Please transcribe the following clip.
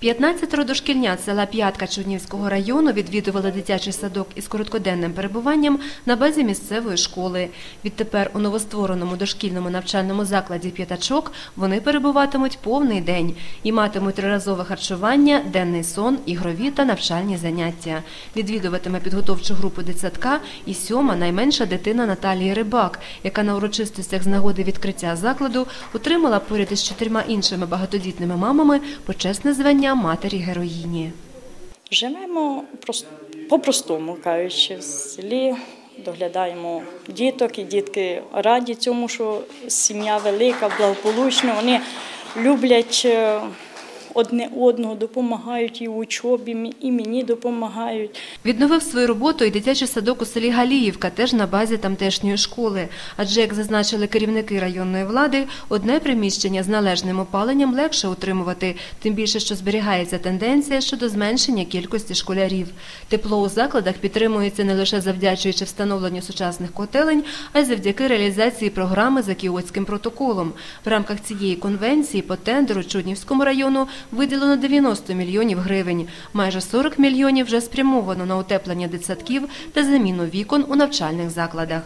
15 дошкільнят села П'ятка Чуднівського району відвідували дитячий садок із короткоденним перебуванням на базі місцевої школи. Відтепер у новоствореному дошкільному навчальному закладі «П'ятачок» вони перебуватимуть повний день і матимуть триразове харчування, денний сон, ігрові та навчальні заняття. Відвідуватиме підготовчу групу дитсадка і сьома найменша дитина Наталії Рибак, яка на урочистостях з нагоди відкриття закладу отримала поряд із чотирма іншими багатодітними мамами почесне звання матері героїні. Живемо прос- по-простому, кажучи, в селі, доглядаємо діток, і дітки раді цьому, що сім'я велика, благополучна. Вони люблять е, одне одного, допомагають і в учобі, і мені допомагають. Відновив свою роботу і дитячий садок у селі Галіївка, теж на базі тамтешньої школи. Адже, як зазначили керівники районної влади, одне приміщення з належним опаленням легше утримувати, тим більше, що зберігається тенденція щодо зменшення кількості школярів. Тепло у закладах підтримується не лише завдячуючи встановленню сучасних котелень, а й завдяки реалізації програми за кіотським протоколом. В рамках цієї конвенції по тендеру Чуднівському району виділено 90 мільйонів гривень. Майже 40 мільйонів вже спрямовано на утеплення дитсадків та заміну вікон у навчальних закладах.